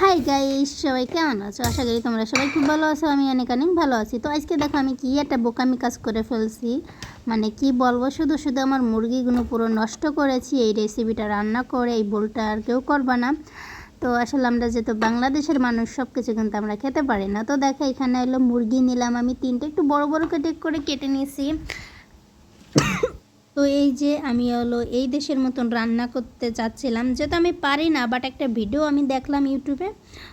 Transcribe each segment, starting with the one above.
Hi guys সবাই কেমন আছো? আশা করি তোমরা সবাই খুব ভালো আছো, আমি অনেক অনেক ভালো আছি। তো আজকে দেখো আমি কি একটা বোকামি কাজ করে ফেলছি। মানে কি বলব, শুধু শুধু আমার মুরগিগুলো পুরো নষ্ট করেছি, এই রেসিপিটা রান্না করে, এই বোলটা আর কেউ করবা না। তো আসলে আমরা যেহেতু বাংলাদেশের মানুষ সব কিছু কিন্তু আমরা খেতে পারি না। তো দেখো এখানে এলো মুরগি নিলাম আমি তিনটে, একটু বড় বড় কেটে করে কেটে নিয়েছি। তো এই যে আমি হলো এই দেশের মতন রান্না করতে চাচ্ছিলাম, যেহেতু আমি পারি না বাট একটা ভিডিও আমি দেখলাম ইউটিউবে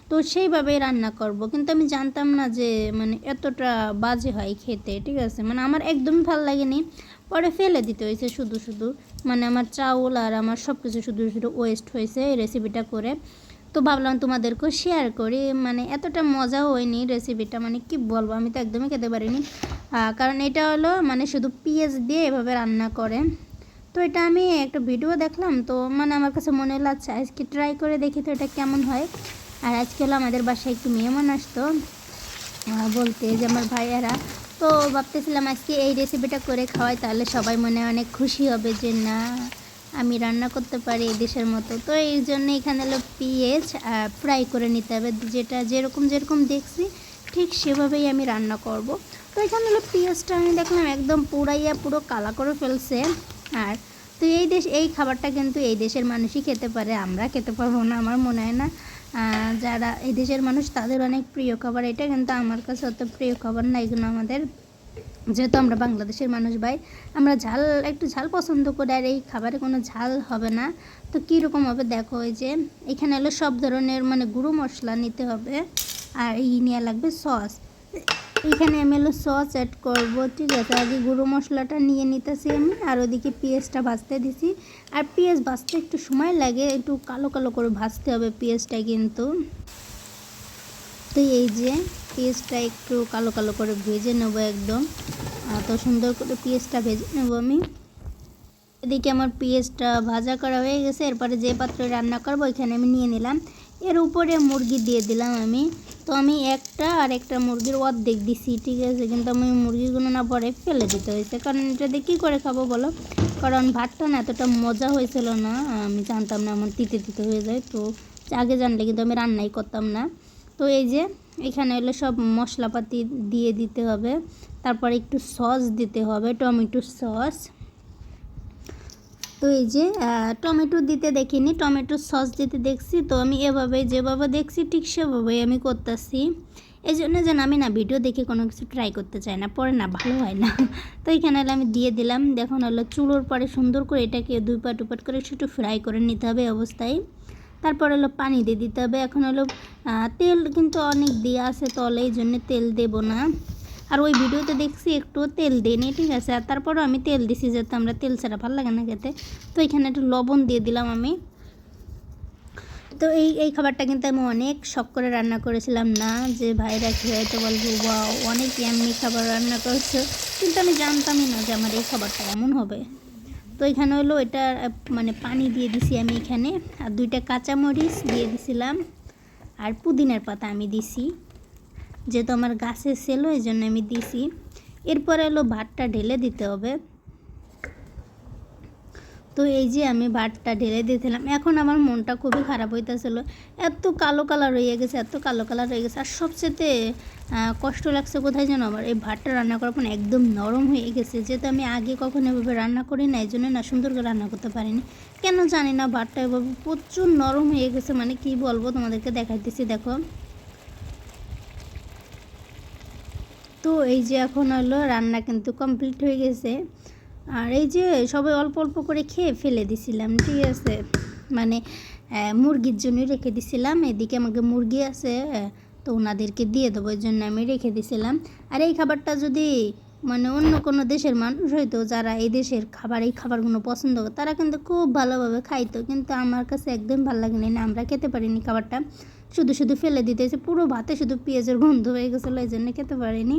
তো সেইভাবেই রান্না করব। কিন্তু আমি জানতাম না যে মানে এতটা বাজে হয় খেতে, ঠিক আছে? মানে আমার একদমই ভালো লাগেনি। পরে ফেলে দিতে হয়েছে শুধু শুধু। মানে আমার চাউল আর আমার সব কিছু শুধু শুধু ওয়েস্ট হয়েছে এই রেসিপিটা করে। তো ভাবলাম তোমাদেরকেও শেয়ার করি। মানে এতটা মজা হয়নি রেসিপিটা মানে কি বলব, আমি তো একদমই খেতে পারিনি। কারণ এটা হলো মানে শুধু পেঁয়াজ দিয়ে এভাবে রান্না করে। তো এটা আমি একটা ভিডিও দেখলাম, তো মানে আমার কাছে মনে হলো আচ্ছা আজকে ট্রাই করে দেখি তো এটা কেমন হয়। আর আজকে হলো আমাদের বাসায় একটু মেহমান আসতো বলতে যে আমার ভাইয়ারা। তো ভাবতেছিলাম আজকে এই রেসিপিটা করে খাওয়াই, তাহলে সবাই মনে অনেক খুশি হবে যে না। আমি রান্না করতে পারি এই দেশের মতো। তো এই জন্য এখানে হলো পেঁয়াজ ফ্রাই করে নিতে হবে। যেটা যেরকম যেরকম দেখছি, ঠিক সেভাবেই আমি রান্না করব। তো এখানে হলো পেঁয়াজটা আমি দেখলাম একদম পুরাইয়া পুরো কালা করে ফেলছে। আর তো এই দেশ, এই খাবারটা কিন্তু এই দেশের মানুষই খেতে পারে, আমরা খেতে পারব না, আমার মনে হয় না। যারা এই দেশের মানুষ, তাদের অনেক প্রিয় খাবার। এটা কিন্তু আমার কাছে অত প্রিয় খাবার না, এগুলো আমাদের যেহেতু আমরা বাংলাদেশের মানুষ ভাই, আমরা ঝাল, একটু ঝাল পছন্দ করি আর এই খাবারে কোনো ঝাল হবে না। তো কীরকম হবে? দেখো এই যে, এখানে হলো সব ধরনের মানে গুঁড়ো মশলা নিতে হবে আর এই নেওয়া লাগবে সস। এখানে আমি হলো সস অ্যাড করব, ঠিক আছে? আগে গুঁড়ো মশলাটা নিয়ে নিতেছি আমি, আর ওদিকে পেঁয়াজটা ভাজতে দিছি। আর পেঁয়াজ ভাজতে একটু সময় লাগে, একটু কালো কালো করে ভাজতে হবে পেঁয়াজটা কিন্তু। তো এই যে পেঁয়াজটা একটু কালো কালো করে ভেজে নেব একদম। তো সুন্দর করে পেঁয়াজটা ভেজে নেব আমি। এদিকে আমার পেঁয়াজটা ভাজা করা হয়ে গেছে, এরপরে যে পাত্রে রান্না করব ওইখানে আমি নিয়ে নিলাম। এর উপরে মুরগি দিয়ে দিলাম আমি। তো আমি একটা আর একটা মুরগির অর্ধেক দিছি, ঠিক আছে? কিন্তু আমি মুরগিগুলো না পরে ফেলে দিতে হয়েছে। কারণ এটা দিয়ে কী করে খাব বলো? কারণ ভাতটা না এতটা মজা হয়েছিল না, আমি জানতাম না আমার তিতে তিতে হয়ে যায়। তো আগে জানলে কিন্তু আমি রান্নাই করতাম না। তো এই যে এখানে হলো সব মশলাপাতি দিয়ে দিতে হবে। তারপর একটু সস দিতে হবে, টমেটো সস। তো এই যে টমেটো দিতে দেখিনি, টমেটো সস দিতে দেখছি। তো আমি এভাবে, যেভাবে দেখছি ঠিক সেভাবেই আমি করতেছি। এই জন্য যেন আমি না ভিডিও দেখে কোনো কিছু ট্রাই করতে চাই না, পরে না ভালো হয় না। তো এখানে হলো আমি দিয়ে দিলাম। দেখুন হলো চুলোর পরে সুন্দর করে এটাকে দুই পাট উপাট করে একটু ফ্রাই করে নিতে হবে অবস্থায়। তারপর হলো পানি দিয়ে দিতে হবে। এখন হলো তেল কিন্তু অনেক দেওয়া আছে তলে, এই জন্য তেল দেবো না। আর ওই ভিডিওতে দেখছি একটু তেল দিইনি ঠিক আছে? আর তারপরও আমি তেল দিছি যাতে আমরা তেল ছাড়া ভালো লাগে না খেতে। তো এখানে একটু লবণ দিয়ে দিলাম আমি। তো এই এই খাবারটা কিন্তু আমি অনেক শখ করে রান্না করেছিলাম না, যে ভাইরা খেয়ে তো বলব বা অনেক এমনি খাবার রান্না করছ। কিন্তু আমি জানতামই না যে আমার এই খাবারটা এমন হবে। তো এখানে হলো এটা মানে পানি দিয়ে দিছি আমি এখানে, আর দুইটা কাঁচামরিচ দিয়ে দিছিলাম, আর পুদিনার পাতা আমি দিছি, যেহেতু আমার গাছে ছিল এই জন্য আমি দিছি। এরপরে হলো ভাতটা ঢেলে দিতে হবে। তো এই যে আমি ভাতটা ঢেলে দিয়েছিলাম এখন আমার মনটা খুবই খারাপ হইতেছিল। এত কালো কালার হয়ে গেছে, এত কালো কালার হয়ে গেছে। আর সবচেয়ে কষ্ট লাগছে কোথায় যেন আমার এই ভাতটা রান্না করার পর একদম নরম হয়ে গেছে। যেহেতু আমি আগে কখনো এভাবে রান্না করি না এই জন্য না সুন্দর করে রান্না করতে পারিনি। কেন জানি না ভাতটা এভাবে প্রচুর নরম হয়ে গেছে। মানে কি বলব তোমাদেরকে দেখাইতেছি, দেখো। তো এই যে এখন হলো রান্না কিন্তু কমপ্লিট হয়ে গেছে। আর এই যে সবাই অল্প অল্প করে খেয়ে ফেলে দিছিলাম, ঠিক আছে? মানে মুরগির জন্যই রেখে দিছিলাম। এদিকে আমাকে মুরগি আছে তো ওনাদেরকে দিয়ে দেবো, এই জন্য আমি রেখে দিছিলাম। আর এই খাবারটা যদি মানে অন্য কোনো দেশের মানুষ হয়তো যারা এই দেশের খাবার, এই খাবারগুলো পছন্দ করে, তারা কিন্তু খুব ভালোভাবে খাইতো। কিন্তু আমার কাছে একদম ভালো লাগেনি না, আমরা খেতে পারিনি খাবারটা। শুধু শুধু ফেলে দিতেছে, পুরো ভাতে শুধু পেঁয়াজের গন্ধ হয়ে গেছিল, এই জন্য খেতে পারিনি।